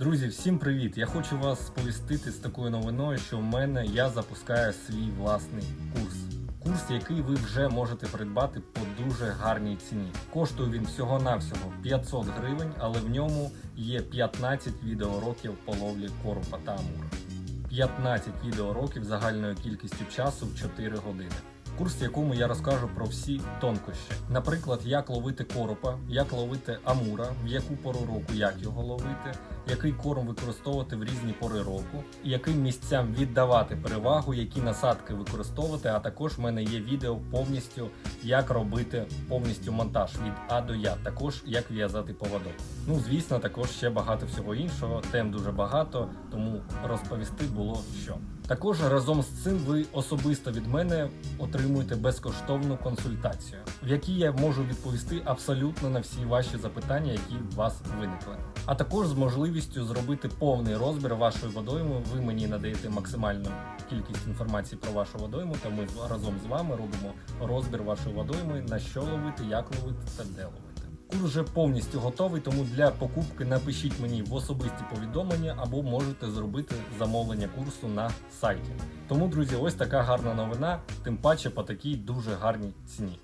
Друзі, всім привіт! Я хочу вас сповістити з такою новиною, що в мене я запускаю свій власний курс. Курс, який ви вже можете придбати по дуже гарній ціні. Коштує він всього-навсього 500 гривень, але в ньому є 15 відеоуроків по ловлі коропа та амура. 15 відеоуроків загальною кількістю часу в 4 години. Курс, в якому я розкажу про всі тонкощі. Наприклад, як ловити коропа, як ловити амура, в яку пору року як його ловити, який корм використовувати в різні пори року, яким місцям віддавати перевагу, які насадки використовувати. А також в мене є відео повністю, як робити повністю монтаж від А до Я, також як в'язати поводок. Ну, звісно, також ще багато всього іншого. Тем дуже багато, тому розповісти було що. Також разом з цим ви особисто від мене отримуєте безкоштовну консультацію, в якій я можу відповісти абсолютно на всі ваші запитання, які у вас виникли. А також з можливістю зробити повний розбір вашої водойми. Ви мені надаєте максимальну кількість інформації про вашу водойму, та ми разом з вами робимо розбір вашої водойми, на що ловити, як ловити та де ловити. Курс вже повністю готовий, тому для покупки напишіть мені в особисті повідомлення або можете зробити замовлення курсу на сайті. Тому, друзі, ось така гарна новина, тим паче по такій дуже гарній ціні.